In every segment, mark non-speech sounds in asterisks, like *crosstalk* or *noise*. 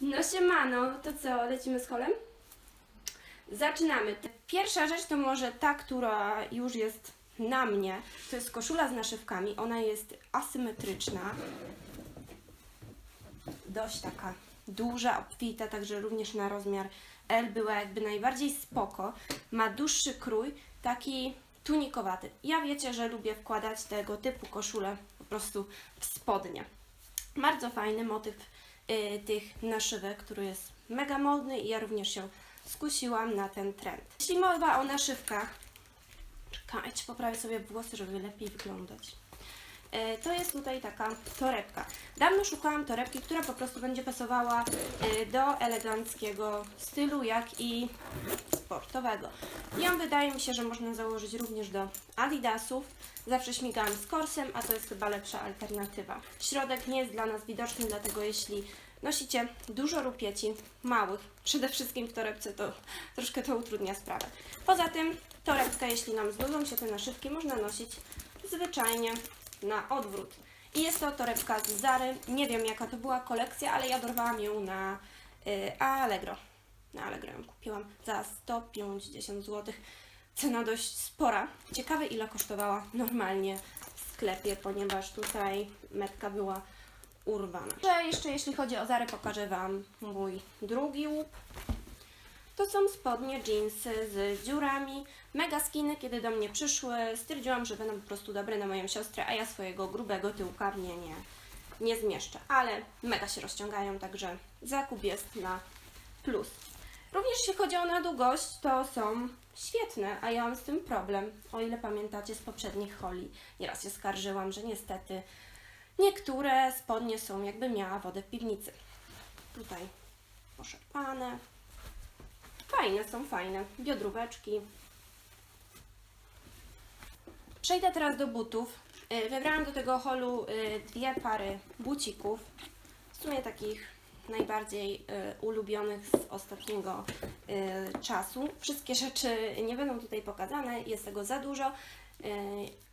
No siemano, to co, lecimy z holem? Zaczynamy. Pierwsza rzecz to może ta, która już jest na mnie. To jest koszula z naszywkami. Ona jest asymetryczna. Dość taka duża, obfita, także również na rozmiar L była jakby najbardziej spoko. Ma dłuższy krój, taki tunikowaty. Ja wiecie, że lubię wkładać tego typu koszule po prostu w spodnie. Bardzo fajny motyw tych naszywek, który jest mega modny i ja również się skusiłam na ten trend. Jeśli mowa o naszywkach, czekajcie, poprawię sobie włosy, żeby lepiej wyglądać. Y, To jest tutaj taka torebka. Dawno szukałam torebki, która po prostu będzie pasowała y, do eleganckiego stylu, jak i sportowego. Ją wydaje mi się, że można założyć również do adidasów. Zawsze śmigałam z korsem, a to jest chyba lepsza alternatywa. Środek nie jest dla nas widoczny, dlatego jeśli nosicie dużo rupieci, małych, przede wszystkim w torebce, to troszkę to utrudnia sprawę. Poza tym torebkę, jeśli nam znudzą się te naszywki, można nosić zwyczajnie na odwrót. I jest to torebka z Zary. Nie wiem jaka to była kolekcja, ale ja dorwałam ją na y, Allegro. Na Allegro ją kupiłam za 150 zł. Cena dość spora. Ciekawe ile kosztowała normalnie w sklepie, ponieważ tutaj metka była urwana. Że jeszcze jeśli chodzi o Zarę, pokażę Wam mój drugi łup. To są spodnie, jeansy z dziurami. Mega skiny, kiedy do mnie przyszły, stwierdziłam, że będą po prostu dobre na moją siostrę, a ja swojego grubego tyłka w nie nie, nie zmieszczę. Ale mega się rozciągają, także zakup jest na plus. Również jeśli chodzi o na długość, to są świetne, a ja mam z tym problem. O ile pamiętacie z poprzednich holi, nieraz się skarżyłam, że niestety niektóre spodnie są jakby miała wodę w piwnicy. Tutaj poszarpane. Fajne są, fajne. Biodróweczki. Przejdę teraz do butów. Y, Wybrałam do tego holu y, dwie pary bucików. W sumie takich najbardziej y, ulubionych z ostatniego czasu. Wszystkie rzeczy nie będą tutaj pokazane, jest tego za dużo,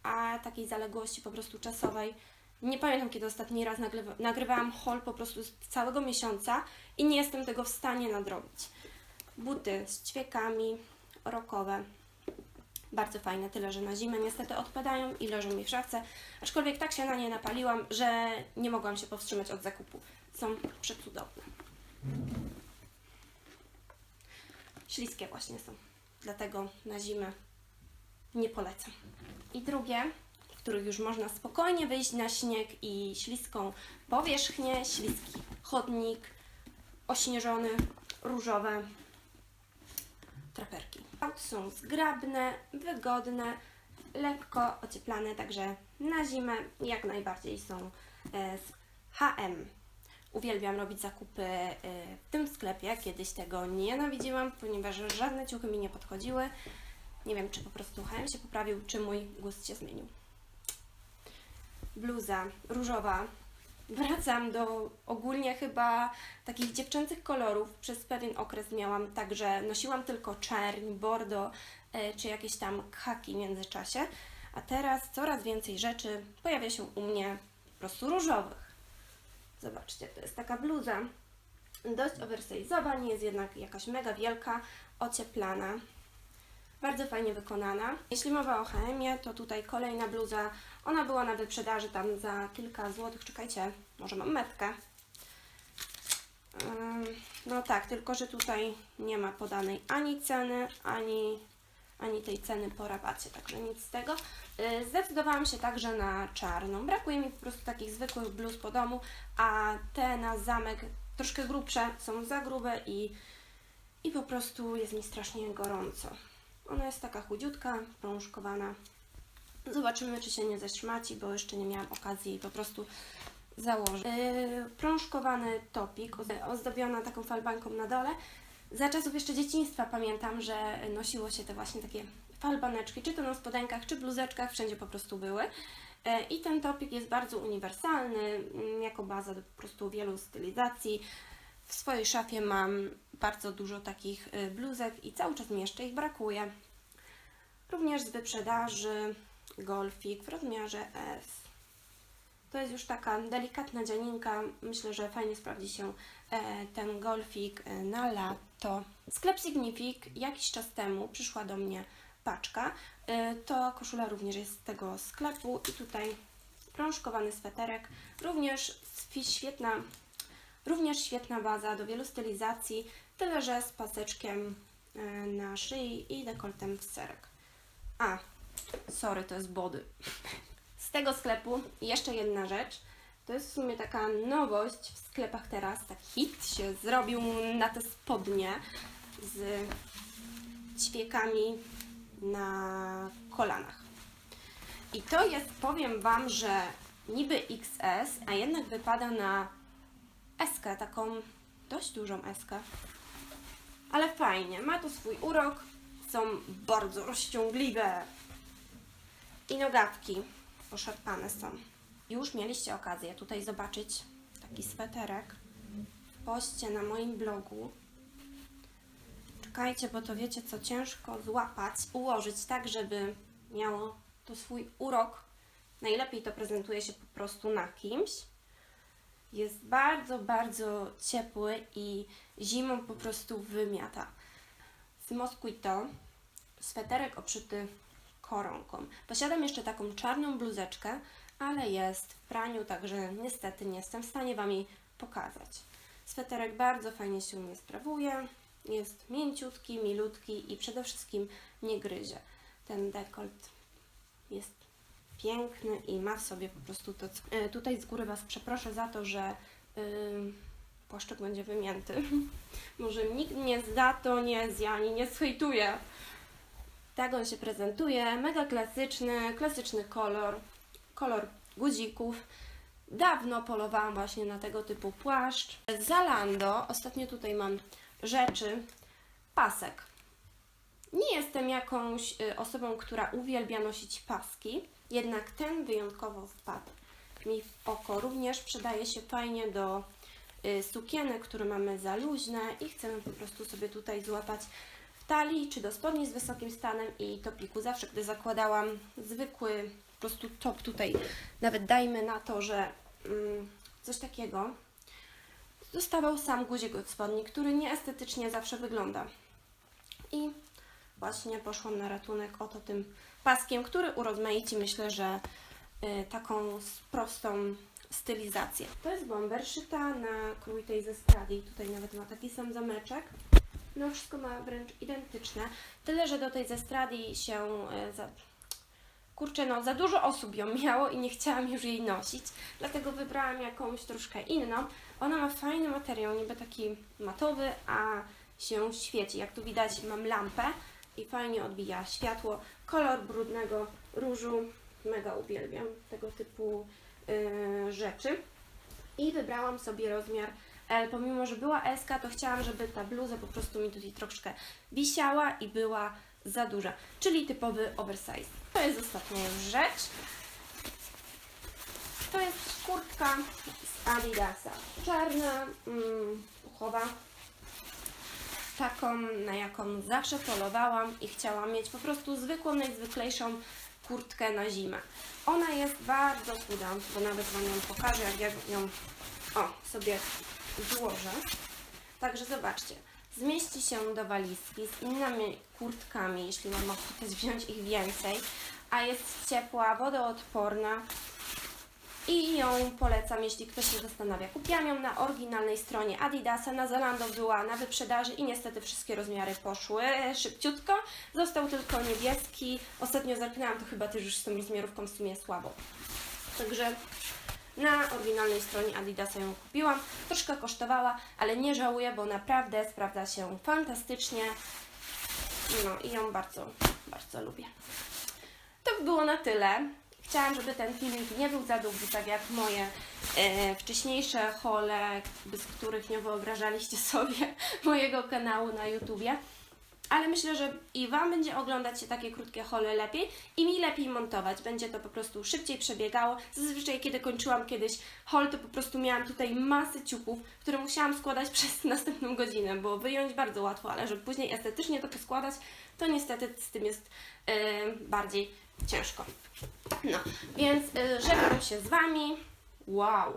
a takiej zaległości po prostu czasowej. Nie pamiętam, kiedy ostatni raz nagrywa, nagrywałam haul po prostu z całego miesiąca i nie jestem tego w stanie nadrobić. Buty z ćwiekami, rokowe. Bardzo fajne, tyle że na zimę niestety odpadają i leżą mi w szafce. Aczkolwiek tak się na nie napaliłam, że nie mogłam się powstrzymać od zakupu. Są przecudowne. Śliskie właśnie są, dlatego na zimę nie polecam. I drugie, w których już można spokojnie wyjść na śnieg i śliską powierzchnię, śliski chodnik, ośnieżony, różowe traperki. Są zgrabne, wygodne, lekko ocieplane, także na zimę jak najbardziej są e, z H&M. Uwielbiam robić zakupy e, w tym sklepie. Kiedyś tego nienawidziłam, ponieważ żadne ciuchy mi nie podchodziły. Nie wiem, czy po prostu H&M się poprawił, czy mój gust się zmienił. Bluza różowa. Wracam do ogólnie chyba takich dziewczęcych kolorów. Przez pewien okres miałam także, nosiłam tylko czerń, bordo e, czy jakieś tam khaki w międzyczasie. A teraz coraz więcej rzeczy pojawia się u mnie po prostu różowych. Zobaczcie, to jest taka bluza dość oversize'owa, nie jest jednak jakaś mega wielka, ocieplana. Bardzo fajnie wykonana. Jeśli mowa o H&M, to tutaj kolejna bluza. Ona była na wyprzedaży tam za kilka złotych. Czekajcie, może mam metkę. No tak, tylko że tutaj nie ma podanej ani ceny, ani, ani tej ceny po rabacie, także nic z tego. Yy, Zdecydowałam się także na czarną. Brakuje mi po prostu takich zwykłych bluz po domu, a te na zamek troszkę grubsze, są za grube i, i po prostu jest mi strasznie gorąco. Ona jest taka chudziutka, prążkowana. Zobaczymy, czy się nie zeszmaci, bo jeszcze nie miałam okazji jej po prostu założyć. Yy, prążkowany topik, oz- ozdobiona taką falbanką na dole. Za czasów jeszcze dzieciństwa pamiętam, że nosiło się te właśnie takie falbaneczki, czy to na spodenkach, czy bluzeczkach, wszędzie po prostu były. Yy, I ten topik jest bardzo uniwersalny, mm, jako baza do po prostu wielu stylizacji. W swojej szafie mam bardzo dużo takich y, bluzek i cały czas mi jeszcze ich brakuje. Również z wyprzedaży golfik w rozmiarze S. To jest już taka delikatna dzianinka. Myślę, że fajnie sprawdzi się e, ten golfik e, na lato. Sklep Signific jakiś czas temu przyszła do mnie paczka. E, to koszula również jest z tego sklepu i tutaj prążkowany sweterek. Również świetna, również świetna baza do wielu stylizacji, tyle że z paseczkiem e, na szyi i dekoltem w serek. A, sorry, to jest body. *laughs* Z tego sklepu jeszcze jedna rzecz. To jest w sumie taka nowość w sklepach teraz. Tak hit się zrobił na te spodnie z ćwiekami na kolanach. I to jest, powiem Wam, że niby XS, a jednak wypada na SK, taką dość dużą SK. Ale fajnie, ma to swój urok, są bardzo rozciągliwe i nogawki poszarpane są. Już mieliście okazję tutaj zobaczyć taki sweterek w poście na moim blogu. Czekajcie, bo to wiecie co, ciężko złapać, ułożyć tak, żeby miało to swój urok. Najlepiej to prezentuje się po prostu na kimś. Jest bardzo, bardzo ciepły i zimą po prostu wymiata. Z Mosquito sweterek obszyty koronką. Posiadam jeszcze taką czarną bluzeczkę, ale jest w praniu, także niestety nie jestem w stanie Wam jej pokazać. Sweterek bardzo fajnie się u mnie sprawuje, jest mięciutki, milutki i przede wszystkim nie gryzie. Ten dekolt jest piękny i ma w sobie po prostu to. co- E, Tutaj z góry Was przeproszę za to, że yy, będzie wymięty. *laughs* Może nikt nie za to nie zjani, nie zhejtuje. Tak on się prezentuje. Mega klasyczny, klasyczny kolor. Kolor guzików. Dawno polowałam właśnie na tego typu płaszcz. Zalando, ostatnio tutaj mam rzeczy. Pasek. Nie jestem jakąś y, osobą, która uwielbia nosić paski, jednak ten wyjątkowo wpadł mi w oko. Również przydaje się fajnie do y, sukienek, które mamy za luźne i chcemy po prostu sobie tutaj złapać w talii, czy do spodni z wysokim stanem i topiku. Zawsze, gdy zakładałam zwykły po prostu top tutaj, nawet dajmy na to, że mm, coś takiego, dostawał sam guzik od spodni, który nieestetycznie zawsze wygląda. I właśnie poszłam na ratunek oto tym paskiem, który urozmaici myślę, że y, taką prostą stylizację. To jest bomber szyta na krój tej ze Stradi. Tutaj nawet ma taki sam zameczek. No wszystko ma wręcz identyczne. Tyle, że do tej ze Stradi się y, za... Kurczę, no za dużo osób ją miało i nie chciałam już jej nosić, dlatego wybrałam jakąś troszkę inną. Ona ma fajny materiał, niby taki matowy, a się świeci. Jak tu widać mam lampę i fajnie odbija światło. Kolor brudnego różu, mega uwielbiam tego typu y, rzeczy. I wybrałam sobie rozmiar L. Pomimo, że była SK, to chciałam, żeby ta bluza po prostu mi tutaj troszkę wisiała i była za duża, czyli typowy oversize. To jest ostatnia już rzecz. To jest kurtka z Adidasa. Czarna, mm, puchowa, taką, na jaką zawsze polowałam i chciałam mieć po prostu zwykłą, najzwyklejszą kurtkę na zimę. Ona jest bardzo chuda, bo nawet Wam ją pokażę, jak ja ją o, sobie złożę. Także zobaczcie, zmieści się do walizki z innymi kurtkami, jeśli mam ochotę *laughs* wziąć ich więcej, a jest ciepła, wodoodporna, i ją polecam, jeśli ktoś się zastanawia. Kupiłam ją na oryginalnej stronie Adidasa, na Zalando była na wyprzedaży i niestety wszystkie rozmiary poszły szybciutko. Został tylko niebieski. Ostatnio zerknęłam, to chyba też już z tą rozmiarówką w sumie słabo. Także na oryginalnej stronie Adidasa ją kupiłam. Troszkę kosztowała, ale nie żałuję, bo naprawdę sprawdza się fantastycznie. No i ją bardzo, bardzo lubię. To by było na tyle. Chciałam, żeby ten filmik nie był za długi, tak jak moje e, wcześniejsze hole, bez których nie wyobrażaliście *laughs* sobie mojego kanału na YouTubie. Ale myślę, że i Wam będzie oglądać się takie krótkie hole lepiej i mi lepiej montować. Będzie to po prostu szybciej przebiegało. Zazwyczaj, kiedy kończyłam kiedyś hol, to po prostu miałam tutaj masę ciuchów, które musiałam składać *laughs* przez następną godzinę, bo wyjąć bardzo łatwo, ale żeby później estetycznie to poskładać, to niestety z tym jest e, bardziej ciężko. No, więc y, żegnam się z Wami. Wow!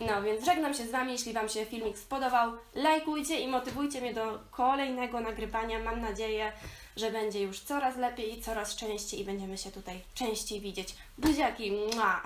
No więc żegnam się z Wami, jeśli Wam się filmik spodobał, lajkujcie i motywujcie mnie do kolejnego nagrywania. Mam nadzieję, że będzie już coraz lepiej i coraz częściej i będziemy się tutaj częściej widzieć. Buziaki! Mua.